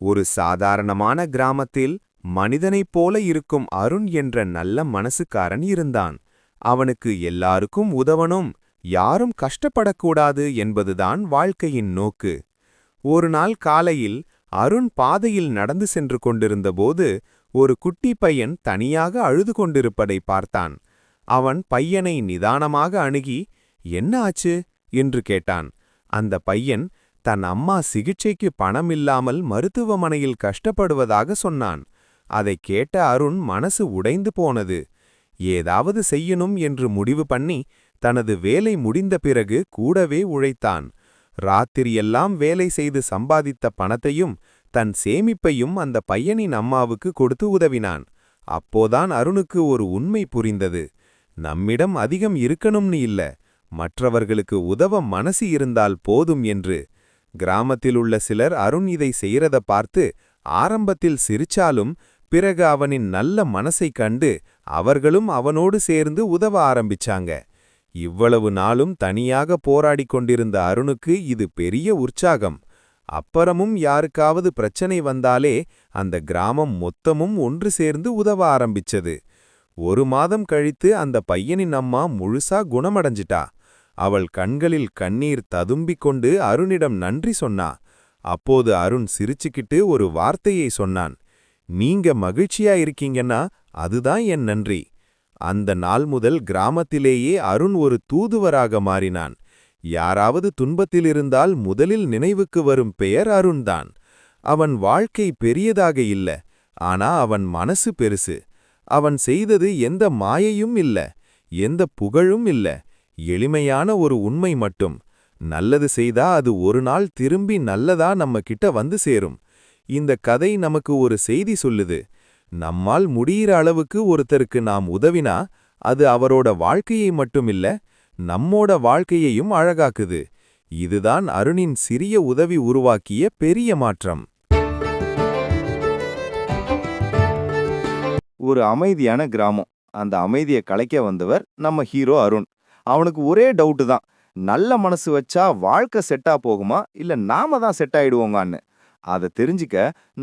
ஒரு சாதாரணமான கிராமத்தில் மனிதனைப் போல இருக்கும் அருண் என்ற நல்ல மனசுக்காரன் இருந்தான். அவனுக்கு எல்லாருக்கும் உதவனும் யாரும் கஷ்டப்படக்கூடாது என்பதுதான் வாழ்க்கையின் நோக்கு. ஒரு நாள் காலையில் அருண் பாதையில் நடந்து சென்று கொண்டிருந்தபோது ஒரு குட்டி பையன் தனியாக அழுது கொண்டிருப்பதை பார்த்தான். அவன் பையனை நிதானமாக அணுகி என்ன ஆச்சு? என்று கேட்டான். அந்த பையன் தன் அம்மா சிகிச்சைக்கு பணமில்லாமல் மருத்துவமனையில் கஷ்டப்படுவதாக சொன்னான். அதைக் கேட்ட அருண் மனசு உடைந்து போனது. ஏதாவது செய்யணும் என்று முடிவு பண்ணி தனது வேலை முடிந்த பிறகு கூடவே உழைத்தான். ராத்திரியெல்லாம் வேலை செய்து சம்பாதித்த பணத்தையும் தன் சேமிப்பையும் அந்த பையனின் அம்மாவுக்கு கொடுத்து உதவினான். அப்போதான் அருணுக்கு ஒரு உண்மை புரிந்தது. நம்மிடம் அதிகம் இருக்கணும்னு இல்ல. மற்றவர்களுக்கு உதவ மனசு இருந்தால் போதும் என்று கிராமத்தில் உள்ள சிலர் அருண் இதை செய்யறத பார்த்து ஆரம்பத்தில் சிரிச்சாலும் பிறகு அவனின் நல்ல மனசைக் கண்டு அவர்களும் அவனோடு சேர்ந்து உதவ ஆரம்பிச்சாங்க. இவ்வளவு நாளும் தனியாக போராடிக் கொண்டிருந்த அருணுக்கு இது பெரிய உற்சாகம். அப்புறமும் யாருக்காவது பிரச்சனை வந்தாலே அந்த கிராமம் மொத்தமும் ஒன்று சேர்ந்து உதவ ஆரம்பிச்சது. ஒரு மாதம் கழித்து அந்த பையனின் அம்மா முழுசா குணமடைஞ்சிட்டா. அவள் கண்களில் கண்ணீர் ததும்பிக் கொண்டு அருணிடம் நன்றி சொன்னா. அப்போது அருண் சிரிச்சுக்கிட்டு ஒரு வார்த்தையை சொன்னான். நீங்க மகிழ்ச்சியா இருக்கீங்கன்னா அதுதான் என் நன்றி. அந்த நாள் முதல் கிராமத்திலேயே அருண் ஒரு தூதுவராக மாறினான். யாராவது துன்பத்திலிருந்தால் முதலில் நினைவுக்கு வரும் பெயர் அருண்தான் அவன் வாழ்க்கை பெரியதாக இல்ல ஆனா அவன் மனசு பெருசு. அவன் செய்தது எந்த மாயையும் இல்ல எந்த புகழும் இல்லை. எளிமையான ஒரு உண்மை மட்டும். நல்லது செய்தா அது ஒரு நாள் திரும்பி நல்லதா நம்ம கிட்ட வந்து சேரும். இந்த கதை நமக்கு ஒரு செய்தி சொல்லுது. நம்மால் முடியிற அளவுக்கு ஒருத்தருக்கு நாம் உதவினா அது அவரோட வாழ்க்கையை மட்டுமில்ல நம்மோட வாழ்க்கையையும் அழகாக்குது. இதுதான் அருணின் சிறிய உதவி உருவாக்கிய பெரிய மாற்றம். ஒரு அமைதியான கிராமம். அந்த அமைதியை கலைக்க வந்தவர் நம்ம ஹீரோ அருண். அவனுக்கு ஒரே டவுட்டு தான். நல்ல மனசு வச்சா வாழ்க்கை செட்டா போகுமா? இல்ல நாம தான் செட் ஆயிடுவோங்கான்னு அதை தெரிஞ்சுக்க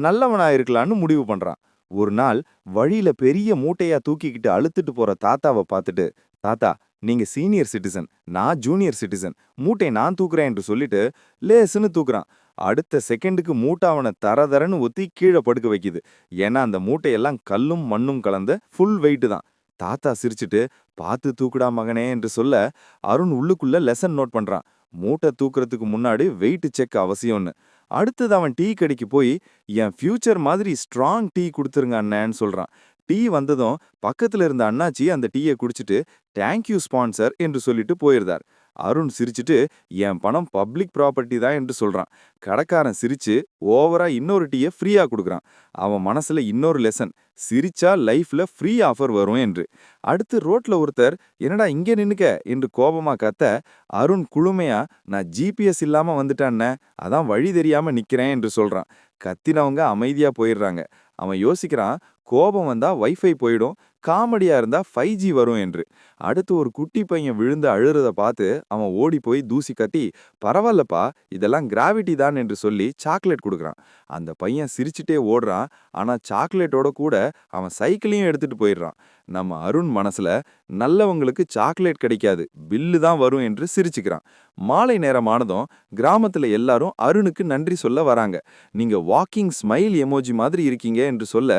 நல்லவனா இருக்கலான்னு முடிவு பண்றான். ஒரு நாள் வழியில பெரிய மூட்டையா தூக்கிக்கிட்டு அழுத்துட்டு போற தாத்தாவை பார்த்துட்டு தாத்தா நீங்க சீனியர் சிட்டிசன் நான் ஜூனியர் சிட்டிசன் மூட்டை நான் தூக்குறேன் என்று சொல்லிட்டு லேசுன்னு தூக்குறான். அடுத்த செகண்டுக்கு மூட்டை அவனை தரதரன்னு ஒத்தி கீழே படுக்க வைக்குது. ஏன்னா அந்த மூட்டையெல்லாம் கல்லும் மண்ணும் கலந்த ஃபுல் வெயிட்டு தான். தாத்தா சிரிச்சுட்டு பார்த்து தூக்குடா மகனே என்று சொல்ல அருண் உள்ளுக்குள்ள லெசன் நோட் பண்றான். மூட்டை தூக்குறதுக்கு முன்னாடி வெயிட் செக் அவசியம்னு. அடுத்தது அவன் டீ கடைக்கு போய் என் ஃபியூச்சர் மாதிரி ஸ்ட்ராங் டீ கொடுத்துருங்க அண்ணன்னு சொல்றான். டீ வந்ததும் பக்கத்துல இருந்த அண்ணாச்சி அந்த டீயை குடிச்சிட்டு தேங்க்யூ ஸ்பான்சர் என்று சொல்லிட்டு போயிருந்தார். அருண் சிரிச்சுட்டு என் பணம் பப்ளிக் ப்ராப்பர்ட்டி தான் என்று சொல்கிறான் கடைக்காரன் சிரிச்சு ஓவரா இன்னொரு டீயை ஃப்ரீயாக கொடுக்குறான். அவன் மனசில் இன்னொரு லெசன். சிரிச்சா லைஃப்ல ஃப்ரீ ஆஃபர் வரும் என்று. அடுத்து ரோட்ல ஒருத்தர் என்னடா இங்கே நின்னுக்க? என்று கோபமா கத்த அருண் குழுமையா நான் ஜிபிஎஸ் இல்லாம வந்துட்டான்ன அதான் வழி தெரியாம நிக்கிறேன் என்று சொல்றான். கத்தினவங்க அமைதியாக போயிடுறாங்க. அவன் யோசிக்கிறான் கோபம் வந்தால் வைஃபை போயிடும் காமெடியாக இருந்தால் ஃபைவ் ஜி வரும் என்று. அடுத்து ஒரு குட்டி பையன் விழுந்து அழுறத பார்த்து அவன் ஓடி போய் தூசி கட்டி பரவாயில்லப்பா இதெல்லாம் கிராவிட்டி தான் என்று சொல்லி சாக்லேட் கொடுக்குறான். அந்த பையன் சிரிச்சுட்டே ஓடுறான். ஆனால் சாக்லேட்டோட கூட அவன் சைக்கிளையும் எடுத்துகிட்டு போயிடுறான். நம்ம அருண் மனசுல நல்லவங்களுக்கு சாக்லேட் கிடைக்காது பில்லு தான் வரும் என்று சிரிச்சுக்கிறான். மாலை நேரமானதும் கிராமத்துல எல்லாரும் அருணுக்கு நன்றி சொல்ல வராங்க. நீங்க வாக்கிங் ஸ்மைல் எமோஜி மாதிரி இருக்கீங்க என்று சொல்ல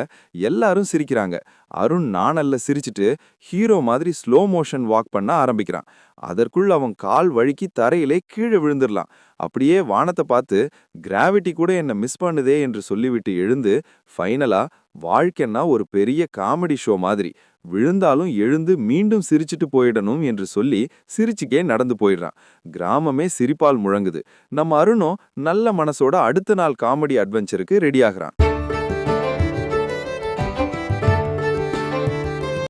எல்லாரும் சிரிக்கிறாங்க. அருண் நானல்ல சிரிச்சிட்டு ஹீரோ மாதிரி ஸ்லோ மோஷன் வாக் பண்ண ஆரம்பிக்கிறான். அதற்குள் அவன் கால் வழுக்கி தரையிலே கீழே விழுந்துடலாம். அப்படியே வானத்தை பார்த்து கிராவிட்டி கூட என்னை மிஸ் பண்ணுதே என்று சொல்லிவிட்டு எழுந்து ஃபைனலாக வாழ்க்கைன்னா ஒரு பெரிய காமெடி ஷோ மாதிரி. விழுந்தாலும் எழுந்து மீண்டும் சிரிச்சிட்டு போயிடணும் என்று சொல்லி சிரிச்சுக்கே நடந்து போயிடுறான். கிராமமே சிரிப்பால் முழங்குது. நம்ம அருணும் நல்ல மனசோட அடுத்த நாள் காமெடி அட்வென்ச்சருக்கு ரெடியாகிறான்.